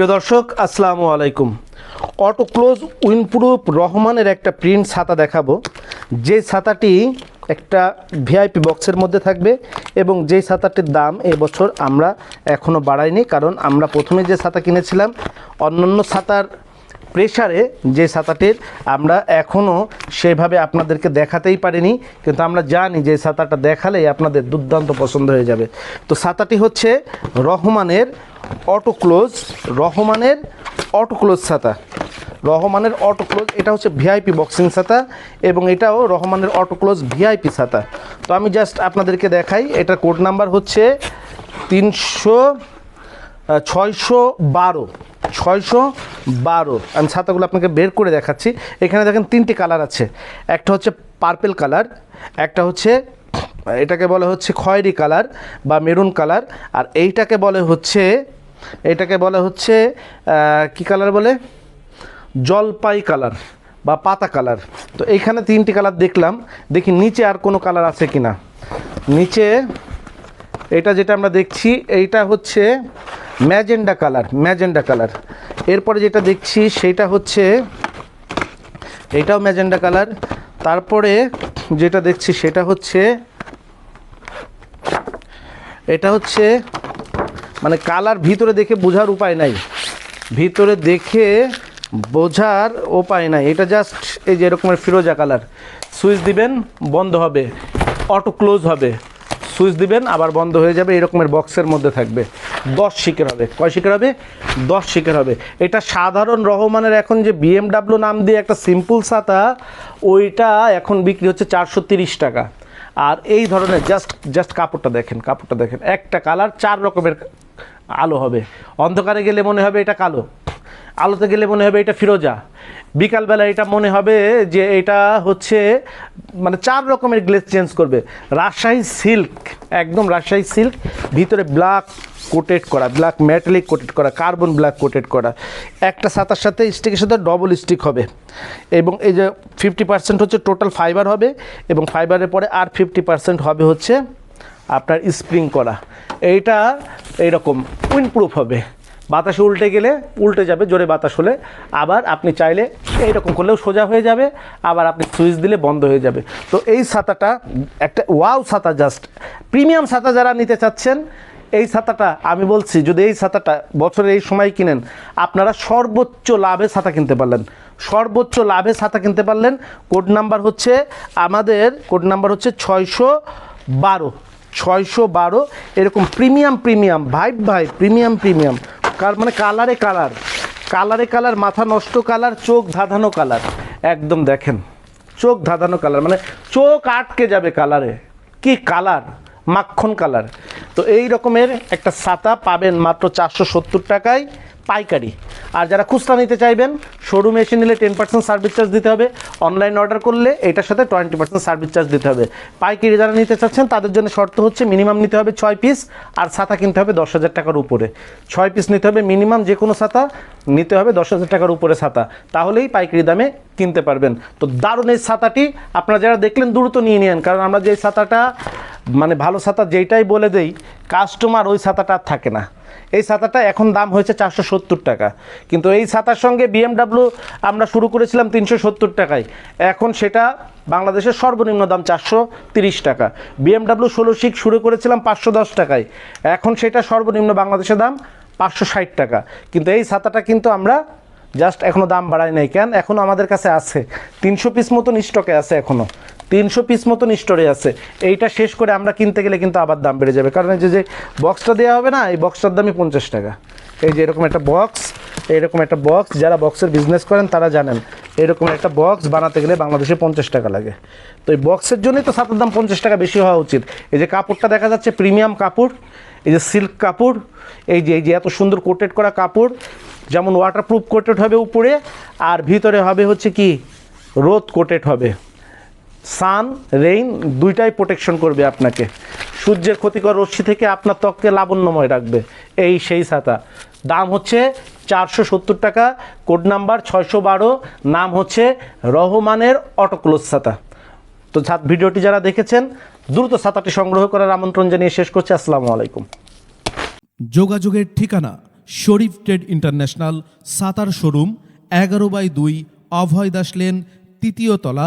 প্রিয় দর্শক, আসসালামু আলাইকুম। অটো ক্লোজ উইনপ্রুফ রহমানের একটা প্রিন্ট ছাতা দেখাবো। যে ছাতাটি একটা ভিআইপি বক্সের মধ্যে থাকবে এবং যে ছাতাটির দাম এবছর আমরা এখনও বাড়াইনি, কারণ আমরা প্রথমে যে ছাতা কিনেছিলাম, অন্যান্য ছাতার প্রেশারে যে ছাতাটির আমরা এখনও সেভাবে আপনাদেরকে দেখাতেই পারিনি, কিন্তু আমরা জানি যে ছাতাটা দেখালেই আপনাদের দুর্দান্ত পছন্দ হয়ে যাবে। তো ছাতাটি হচ্ছে রহমানের অটো ক্লোজ রহমানের অটো ক্লোজ রহমানের অটো ক্লোজ এটা হচ্ছে ভিআইপি বক্সিং ছাতা এবং এটাও রহমানের অটো ক্লোজ ভিআইপি ছাতা তো আমি জাস্ট আপনাদেরকে দেখাই, এটার কোড নাম্বার হচ্ছে তিনশো ছয়শো বারো। ছয়শো বারো। আমি ছাতাগুলো আপনাকে বের করে দেখাচ্ছি। এখানে দেখেন তিনটি কালার আছে। একটা হচ্ছে পার্পেল কালার, একটা হচ্ছে, এটাকে বলে হচ্ছে খয়েরি কালার বা মেরুন কালার, আর এইটাকে বলে হচ্ছে, এটাকে বলে হচ্ছে কি কালার বলে? জলপাই কালার বা পাতা কালার। তো এইখানে তিনটি কালার দেখলাম। দেখি নিচে আর কোনো কালার আছে কি না নিচে এটা যেটা আমরা দেখছি, এইটা হচ্ছে ম্যাজেন্ডা কালার ম্যাজেন্ডা কালার। এরপরে যেটা দেখছি সেটা হচ্ছে, এটাও ম্যাজেন্ডা কালার। তারপরে যেটা দেখছি, সেটা হচ্ছে, এটা হচ্ছে মানে কালার ভিতরে দেখে বোঝার উপায় নাই। ভিতরে দেখে বোঝার উপায় নাই। এটা জাস্ট এই যে এরকমের ফিরোজা কালার। সুইচ দিবেন, বন্ধ হবে। অটো ক্লোজ হবে। সুইচ দিবেন, আবার বন্ধ হয়ে যাবে, এরকমের বক্সের মধ্যে থাকবে। দশ শিকের হবে। কয় শিকের হবে? দশ শিকের হবে। এটা সাধারণ রহমানের এখন যে বিএমডাব্লিউ নাম দিয়ে একটা সিম্পল ছাতা, ওইটা এখন বিক্রি হচ্ছে চারশো টাকা। আর এই ধরনের জাস্ট জাস্ট কাপড়টা দেখেন কাপড়টা দেখেন। একটা কালার চার রকমের আলো হবে। অন্ধকারে গেলে মনে হবে এটা কালো। আলোতে গেলে মনে হবে এটা ফিরোজা। বিকালবেলা এটা মনে হবে যে এটা হচ্ছে মানে চার রকমের গ্লেজ চেঞ্জ করবে। রাজশাহী সিল্ক, একদম রাজশাহী সিল্ক, ভিতরে ব্ল্যাক কোটেড করা, ব্ল্যাক মেটালিক কোটেড করা, কার্বন ব্ল্যাক কোটেড করা। একটা ছাতার সাথে স্টিকের সাথে ডবল স্টিক হবে। এবং এই যে ফিফটি পার্সেন্ট হচ্ছে টোটাল ফাইবার হবে এবং ফাইবারের পরে আর ফিফটি পার্সেন্ট হবে হচ্ছে আপনার স্প্রিং করা। এইটা এইরকম উইন্ডপ্রুফ হবে। বাতাসে উল্টে গেলে উল্টে যাবে, জোরে বাতাস হলে। আবার আপনি চাইলে এইরকম করলেও সোজা হয়ে যাবে, আবার আপনি সুইচ দিলে বন্ধ হয়ে যাবে। তো এই ছাতাটা, একটা ওয়াও ছাতা জাস্ট। প্রিমিয়াম ছাতা যারা নিতে চাচ্ছেন, এই ছাতাটা আমি বলছি, যদি এই ছাতাটা বছরের এই সময় কিনেন, আপনারা সর্বোচ্চ লাভে ছাতা কিনতে পারলেন। সর্বোচ্চ লাভে ছাতা কিনতে পারলেন, কোড নাম্বার হচ্ছে আমাদের, কোড নাম্বার হচ্ছে ছয়শো বারো। ছয়শো বারো, এরকম প্রিমিয়াম প্রিমিয়াম, ভাই ভাই, প্রিমিয়াম প্রিমিয়াম। কার মানে কালারে কালার। কালারে কালার, মাথা নষ্ট কালার, চোখ ধাঁধানো কালার। একদম দেখেন, চোখ ধাঁধানো কালার। মানে চোখ আটকে যাবে কালারে। কি কালার? মাখন কালার। তো এই রকমের একটা ছাতা পাবেন মাত্র চারশো সত্তর টাকায়। পাইকারি। আর যারা খুচরা নিতে চাইবেন শোরুমে এসে নিলে টেন পার্সেন্ট সার্ভিস চার্জ দিতে হবে। অনলাইন অর্ডার করলে এটার সাথে টোয়েন্টি পার্সেন্ট সার্ভিস চার্জ দিতে হবে। পাইকারি যারা নিতে চাচ্ছেন, তাদের জন্য শর্ত হচ্ছে মিনিমাম নিতে হবে ছয় পিস আর ছাতা কিনতে হবে দশ হাজার টাকার উপরে। ছয় পিস নিতে হবে মিনিমাম যে কোনো ছাতা, নিতে হবে দশ হাজার টাকার উপরে ছাতা। তাহলেই পাইকারি দামে কিনতে পারবেন। তো দারুণ এই ছাতাটি, আপনারা যারা দেখলেন, দ্রুত নিয়ে নেন কারণ আমরা যে ছাতাটা মানে ভালো ছাতা যেইটাই বলে দেই কাস্টমার ওই ছাতাটা আর থাকে না। এই ছাতাটা এখন দাম হয়েছে চারশো সত্তর টাকা। কিন্তু এই ছাতার সঙ্গে বিএমডাব্লিউ আমরা শুরু করেছিলাম তিনশো সত্তর টাকায়। এখন সেটা বাংলাদেশের সর্বনিম্ন দাম চারশো তিরিশ টাকা। বিএমডাব্লিউ ষোলো শিক শুরু করেছিলাম পাঁচশো দশ টাকায়। এখন সেটা সর্বনিম্ন বাংলাদেশের দাম পাঁচশো ষাট টাকা। কিন্তু এই ছাতাটা কিন্তু আমরা জাস্ট এখনও দাম বাড়ায় নাই। কেন? এখনও আমাদের কাছে আছে। তিনশো পিস মতন স্টকে আছে এখনও তিনশো পিস মতন স্টোরে আছে। এইটা শেষ করে আমরা কিনতে গেলে কিন্তু আবার দাম বেড়ে যাবে। কারণ এই যে বক্সটা দেওয়া হবে না, এই বক্সটার দামই পঞ্চাশ টাকা। এই যে এরকম একটা বক্স এরকম একটা বক্স যারা বক্সের বিজনেস করেন তারা জানেন, এরকম একটা বক্স বানাতে গেলে বাংলাদেশে পঞ্চাশ টাকা লাগে। তো এই বক্সের জন্যই তো ছাতার দাম পঞ্চাশ টাকা বেশি হওয়া উচিত। এই যে কাপড়টা দেখা যাচ্ছে প্রিমিয়াম কাপড়, এই যে সিল্ক কাপড়, এই যে এই যে এত সুন্দর কোটেড করা কাপড়, যেমন ওয়াটারপ্রুফ কোটেড হবে উপরে, আর ভিতরে হবে হচ্ছে কি, রোদ কোটেড হবে। সান রেইন দুইটাই প্রোটেকশন করবে আপনাকে। সূর্যের ক্ষতিকর রশ্মি থেকে আপনার ত্বককে লাবণ্যময় রাখবে। এই সেই ছাতা। দাম হচ্ছে চারশো সত্তর টাকা কোড নাম্বার ছয়শো বারো, নাম হচ্ছে রহমানের অটোক্লোজ ছাতা। তো ছাদ ভিডিওটি যারা দেখেছেন, দ্রুত ছাতাটি সংগ্রহ করার আমন্ত্রণ জানিয়ে শেষ করছি। আসসালামু আলাইকুম। যোগাযোগের ঠিকানা শরীফ ট্রেড ইন্টারন্যাশনাল, সাতার শোরুম, এগারো বাই দুই, অভয় দাস লেন, তৃতীয় তলা